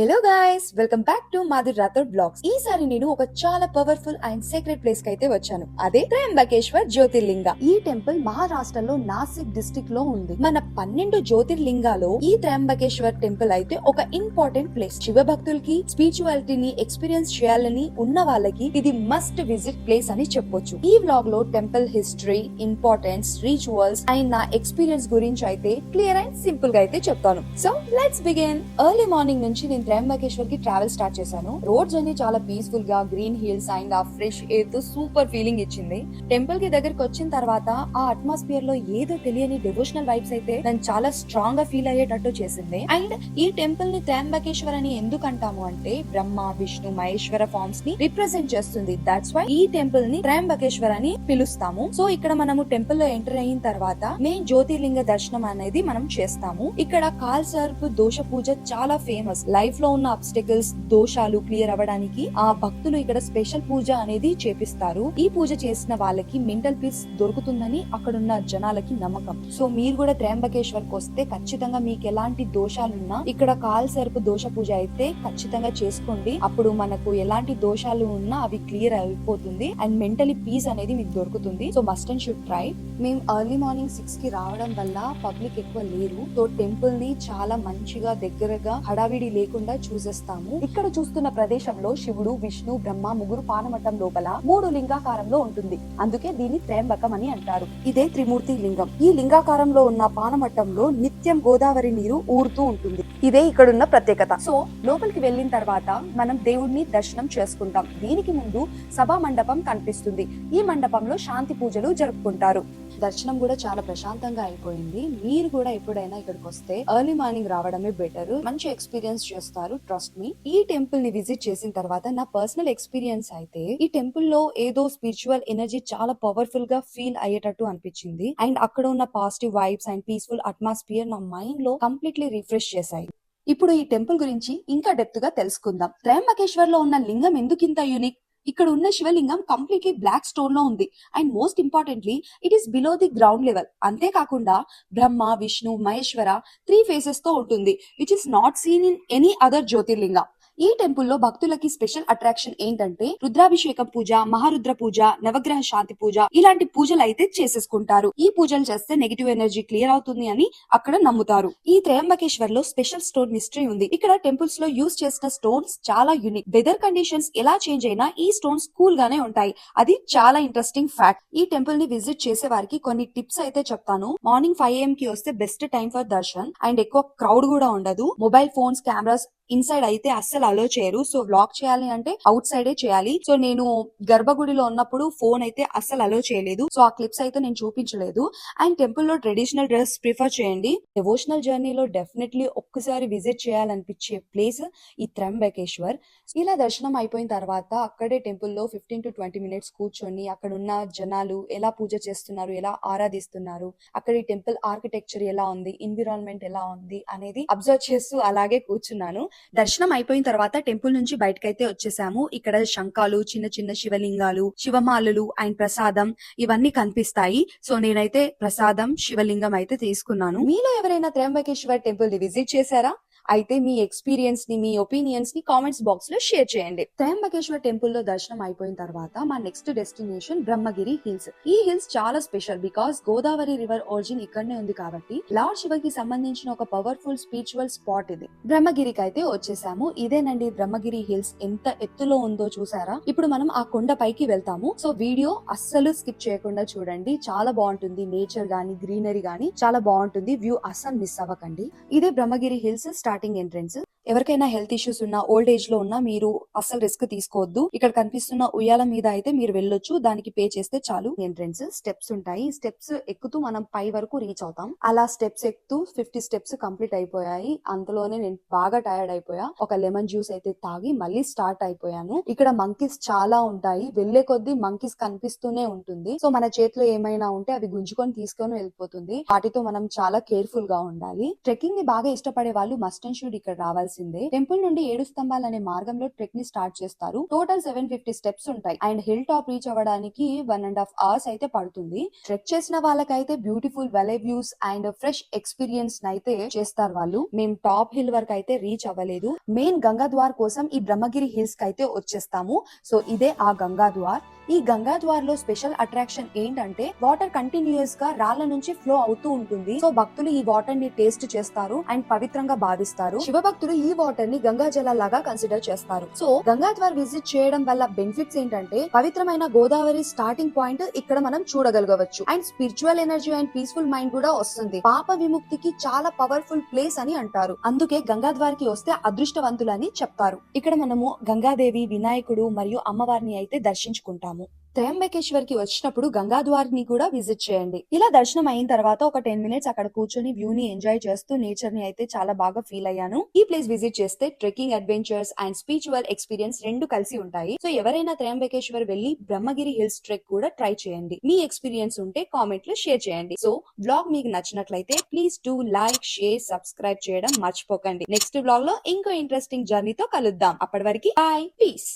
Hello guys welcome back to Madhur Rathod blogs ఈసారి నేను ఒక చాలా పవర్ఫుల్ అండ్ సీక్రెట్ ప్లేస్కి అయితే వచ్చాను. అదే త్రయంబకేశ్వర్ జ్యోతిర్లింగ. ఈ టెంపుల్ మహారాష్ట్రలో నాసిక్ డిస్ట్రిక్ట్లో ఉంది. మన పన్నెండు జ్యోతిర్లింగాలో ఈ త్రయంబకేశ్వర్ టెంపుల్ అయితే ఒక ఇంపార్టెంట్ ప్లేస్ శివ భక్తులకి స్పిరిచువాలిటీని ఎక్స్పీరియన్స్ చేయాలని ఉన్న వాళ్ళకి ఇది మస్ట్ విజిట్ ప్లేస్ అని చెప్పొచ్చు. ఈ వ్లాగ్లో temple history importance rituals and నా ఎక్స్పీరియన్స్ గురించి అయితే క్లియర్ అండ్ సింపుల్గా అయితే చెప్తాను. So let's begin early morning నుంచి నేను త్రయంబకేశ్వర్కి ట్రావెల్ స్టార్ట్ చేశాను. రోడ్స్ అన్ని చాలా పీస్ఫుల్గా గ్రీన్ హిల్స్ అండ్ ఆ ఫ్రెష్ ఎయిర్తో సూపర్ ఫీలింగ్ ఇచ్చింది. టెంపుల్కి దగ్గరికి వచ్చిన తర్వాత ఆ అట్మాస్ఫియర్లో ఏదో తెలియని డివోషనల్ వైబ్స్ అయితే నన్ను చాలా స్ట్రాంగ్గా ఫీల్ అయ్యేటట్టు చేసింది. అండ్ ఈ టెంపుల్ని త్రయంబకేశ్వర్ అని ఎందుకు అంటాము అంటే బ్రహ్మ విష్ణు మహేశ్వర ఫార్మ్స్ని రిప్రజెంట్ చేస్తుంది. దాట్స్ వై ఈ టెంపుల్ని త్రయంబకేశ్వర్ అని పిలుస్తాము. సో ఇక్కడ మనము టెంపుల్లో ఎంటర్ అయిన తర్వాత మెయిన్ జ్యోతిర్లింగ దర్శనం అనేది మనం చేస్తాము. ఇక్కడ కాల్ సర్ప్ దోష పూజ చాలా ఫేమస్ లైఫ్లో ఉన్న అబ్స్టికల్స్ దోషాలు క్లియర్ అవ్వడానికి ఆ భక్తులు ఇక్కడ స్పెషల్ పూజ అనేది చేపిస్తారు. ఈ పూజ చేసిన వాళ్ళకి మెంటల్ పీస్ దొరుకుతుందని అక్కడున్న జనాలకి నమ్మకం. సో మీరు కూడా త్రయంబకేశ్వర్కి వస్తే ఖచ్చితంగా మీకు ఎలాంటి దోషాలున్నా ఇక్కడ కాల్ సరుపు దోష పూజ అయితే ఖచ్చితంగా చేసుకోండి. అప్పుడు మనకు ఎలాంటి దోషాలు ఉన్నా అవి క్లియర్ అయిపోతుంది అండ్ మెంటలీ పీస్ అనేది మీకు దొరుకుతుంది. So must and should try మేము ఎర్లీ మార్నింగ్ సిక్స్కి రావడం వల్ల పబ్లిక్ ఎక్కువ లేరు. సో టెంపుల్ని చాలా మంచిగా దగ్గరగా హడావిడి లేకుండా చూసేస్తాము. ఇక్కడ చూస్తున్న ప్రదేశంలో శివుడు విష్ణు బ్రహ్మ ముగ్గురు పానమఠం లోపల మూడు లింగాకారంలో ఉంటుంది. అందుకే దీన్ని త్రయంబకం అని అంటారు. ఇదే త్రిమూర్తి లింగం. ఈ లింగాకారంలో ఉన్న పానమట్టంలో నిత్యం గోదావరి నీరు ఊరుతూ ఉంటుంది. ఇదే ఇక్కడున్న ప్రత్యేకత. సో లోపలికి వెళ్ళిన తర్వాత మనం దేవుడిని దర్శనం చేసుకుంటాం. దీనికి ముందు సభా మండపం కనిపిస్తుంది. ఈ మండపంలో శాంతి పూజలు జరుపుకుంటారు. దర్శనం కూడా చాలా ప్రశాంతంగా అయిపోయింది. మీరు కూడా ఎప్పుడైనా ఇక్కడికి వస్తే ఎర్లీ మార్నింగ్ రావడమే బెటర్ మంచి ఎక్స్పీరియన్స్ చేస్తారు ట్రస్ట్ మీ ఈ టెంపుల్ని విజిట్ చేసిన తర్వాత నా పర్సనల్ ఎక్స్పీరియన్స్ అయితే ఈ టెంపుల్లో ఏదో స్పిరిచువల్ ఎనర్జీ చాలా పవర్ఫుల్గా ఫీల్ అయ్యేటట్టు అనిపించింది. అండ్ అక్కడ ఉన్న positive vibes and peaceful atmosphere నా మైండ్లో కంప్లీట్లీ రిఫ్రెష్ చేశాయి. ఇప్పుడు ఈ టెంపుల్ గురించి ఇంకా డెప్త్గా తెలుసుకుందాం. త్రయంబకేశ్వర్లో ఉన్న లింగం ఎందుకు ఇంత యూనిక్ ఇక్కడ ఉన్న శివలింగం కంప్లీట్లీ బ్లాక్ స్టోన్లో ఉంది. And most importantly it is below the ground level అంతేకాకుండా బ్రహ్మ విష్ణు మహేశ్వర త్రీ ఫేసెస్తో ఉంటుంది which is not seen in any other Jyotirlinga. ఈ టెంపుల్లో భక్తులకి స్పెషల్ అట్రాక్షన్ ఏంటంటే రుద్రాభిషేకం పూజ మహారుద్ర పూజ నవగ్రహ శాంతి పూజ ఇలాంటి పూజలు అయితే చేసేసుకుంటారు. ఈ పూజలు చేస్తే నెగిటివ్ ఎనర్జీ క్లియర్ అవుతుంది అని అక్కడ నమ్ముతారు. ఈ త్రయంబకేశ్వర్లో స్పెషల్ స్టోన్ మిస్టరీ ఉంది. ఇక్కడ టెంపుల్స్లో యూస్ చేసిన స్టోన్స్ చాలా యూనిక్ వెదర్ కండిషన్స్ ఎలా చేంజ్ అయినా ఈ స్టోన్స్ కూల్ గానే ఉంటాయి. అది చాలా ఇంట్రెస్టింగ్ ఫ్యాక్ట్ ఈ టెంపుల్ని విజిట్ చేసే వారికి కొన్ని టిప్స్ అయితే చెప్తాను. మార్నింగ్ ఫైవ్ ఏఎం కి వస్తే best time for darshan and ఎక్కువ క్రౌడ్ కూడా ఉండదు. మొబైల్ ఫోన్స్ కెమెరాస్ ఇన్సైడ్ అయితే అస్సలు అలో చేయరు. సో వ్లాగ్ చేయాలి అంటే అవుట్ సైడే చేయాలి. సో నేను గర్భగుడిలో ఉన్నప్పుడు ఫోన్ అయితే అస్సలు అలో చేయలేదు. సో ఆ క్లిప్స్ అయితే నేను చూపించలేదు. అండ్ టెంపుల్లో ట్రెడిషనల్ డ్రెస్ ప్రిఫర్ చేయండి. డివోషనల్ జర్నీలో డెఫినెట్లీ ఒక్కసారి విజిట్ చేయాలనిపించే ప్లేస్ ఈ త్రంబకేశ్వర్ ఇలా దర్శనం అయిపోయిన తర్వాత అక్కడే టెంపుల్లో ఫిఫ్టీన్ టు ట్వంటీ మినిట్స్ కూర్చొని అక్కడ ఉన్న జనాలు ఎలా పూజ చేస్తున్నారు ఎలా ఆరాధిస్తున్నారు అక్కడ ఈ టెంపుల్ ఆర్కిటెక్చర్ ఎలా ఉంది ఎన్విరాన్మెంట్ ఎలా ఉంది అనేది అబ్జర్వ్ చేస్తూ అలాగే కూర్చున్నాను. దర్శనం అయిపోయిన తర్వాత టెంపుల్ నుంచి బయటకైతే వచ్చేసాము. ఇక్కడ శంఖాలు చిన్న చిన్న శివలింగాలు శివమాలలు అండ్ ప్రసాదం ఇవన్నీ కనిపిస్తాయి. సో నేనైతే ప్రసాదం శివలింగం అయితే తీసుకున్నాను. మీలో ఎవరైనా త్రయంబకేశ్వర్ టెంపుల్ని విజిట్ చేశారా? అయితే మీ ఎక్స్పీరియన్స్ని మీ ఒపీనియన్స్ని కామెంట్స్ బాక్స్లో షేర్ చేయండి. త్రయంబకేశ్వర టెంపుల్లో దర్శనం అయిపోయిన తర్వాత మా నెక్స్ట్ డెస్టినేషన్ బ్రహ్మగిరి హిల్స్ ఈ హిల్స్ చాలా special because Godavari river origin ఇక్కడనే ఉంది కాబట్టి లార్డ్ శివకి సంబంధించిన ఒక పవర్ఫుల్ స్పిరిచువల్ స్పాట్ ఇది. బ్రహ్మగిరికి అయితే వచ్చేసాము. ఇదేనండి బ్రహ్మగిరి హిల్స్ ఎంత ఎత్తులో ఉందో చూసారా? ఇప్పుడు మనం ఆ కొండ పైకి వెళ్తాము. సో వీడియో అస్సలు స్కిప్ చేయకుండా చూడండి. చాలా బాగుంటుంది. నేచర్ గానీ గ్రీనరీ గానీ చాలా బాగుంటుంది. వ్యూ అస్సలు మిస్ అవ్వకండి. ఇదే Brahmagiri hills start starting entrance ఎవరికైనా హెల్త్ ఇష్యూస్ ఉన్నా ఓల్డ్ ఏజ్లో ఉన్నా మీరు అస్సలు రిస్క్ తీసుకోవద్దు. ఇక్కడ కనిపిస్తున్న ఉయ్యాల మీద అయితే మీరు వెళ్ళొచ్చు. దానికి పే చేస్తే చాలు. ఎంట్రెన్స్ స్టెప్స్ ఉంటాయి. స్టెప్స్ ఎక్కుతూ మనం పై వరకు రీచ్ అవుతాం. అలా స్టెప్స్ ఎక్కుతూ ఫిఫ్టీ స్టెప్స్ కంప్లీట్ అయిపోయాయి. అంతలోనే నేను బాగా టైర్డ్ అయిపోయా. ఒక లెమన్ జ్యూస్ అయితే తాగి మళ్ళీ స్టార్ట్ అయిపోయాను. ఇక్కడ మంకీస్ చాలా ఉంటాయి. వెళ్ళే కొద్దీ మంకీస్ కనిపిస్తూనే ఉంటుంది. సో మన చేతిలో ఏమైనా ఉంటే అవి గుంజుకొని తీసుకొని వెళ్ళిపోతుంది. వాటితో మనం చాలా కేర్ఫుల్గా ఉండాలి. ట్రెక్కింగ్ని బాగా ఇష్టపడే వాళ్ళు మస్ట్ అండ్ షుడ్ ఇక్కడ రావాల్సింది చేయాల్సిందే. టెంపుల్ నుండి ఏడు స్తంభాలు అనే మార్గంలో ట్రెక్ని స్టార్ట్ చేస్తారు. టోటల్ సెవెన్ ఫిఫ్టీ స్టెప్స్ ఉంటాయి. అండ్ హిల్ టాప్ రీచ్ అవ్వడానికి వన్ అండ్ హాఫ్ అవర్స్ అయితే పడుతుంది. ట్రెక్ చేసిన వాళ్ళకైతే beautiful valley views and fresh experience అయితే చేస్తారు వాళ్ళు. మేము టాప్ హిల్ వరకు అయితే రీచ్ అవ్వలేదు. మెయిన్ గంగా ద్వార్ కోసం ఈ బ్రహ్మగిరి హిల్స్కి అయితే వచ్చేస్తాము. సో ఇదే ఆ గంగా ద్వార్ ఈ గంగా ద్వార్లో స్పెషల్ అట్రాక్షన్ ఏంటంటే వాటర్ కంటిన్యూస్గా రాళ్ళ నుంచి ఫ్లో అవుతూ ఉంటుంది. సో భక్తులు ఈ వాటర్ని టేస్ట్ చేస్తారు అండ్ పవిత్రంగా భావిస్తారు. శివ భక్తులు ఈ వాటర్ని గంగా జలాలాగా కన్సిడర్ చేస్తారు. సో గంగా ద్వార్ విజిట్ చేయడం వల్ల బెనిఫిట్స్ ఏంటంటే పవిత్రమైన గోదావరి స్టార్టింగ్ పాయింట్ ఇక్కడ మనం చూడగలగవచ్చు. And spiritual energy and peaceful mind కూడా వస్తుంది. పాప విముక్తికి చాలా పవర్ఫుల్ ప్లేస్ అని అంటారు. అందుకే గంగా ద్వార్కి వస్తే అదృష్టవంతులని చెప్తారు. ఇక్కడ మనము గంగాదేవి వినాయకుడు మరియు అమ్మవారిని అయితే దర్శించుకుంటాము. త్రయంబకేశ్వర్కి వచ్చినప్పుడు గంగాద్వార్ని కూడా విజిట్ చేయండి. ఇలా దర్శనం అయిన తర్వాత ఒక టెన్ మినిట్స్ అక్కడ కూర్చొని వ్యూ ని ఎంజాయ్ చేస్తూ నేచర్ని అయితే చాలా బాగా ఫీల్ అయ్యాను. ఈ ప్లేస్ విజిట్ చేస్తే trekking adventures and spiritual experience రెండు కలిసి ఉంటాయి. సో ఎవరైనా త్రయంబకేశ్వర్ వెళ్ళి బ్రహ్మగిరి హిల్స్ ట్రెక్ కూడా ట్రై చేయండి. మీ ఎక్స్పీరియన్స్ ఉంటే కామెంట్లో షేర్ చేయండి. సో బ్లాగ్ మీకు నచ్చినట్లయితే please do like share subscribe చేయడం మర్చిపోకండి. నెక్స్ట్ బ్లాగ్లో ఇంకో ఇంట్రెస్టింగ్ జర్నీతో కలుద్దాం. అప్పటి వరకు బాయ్ పీస్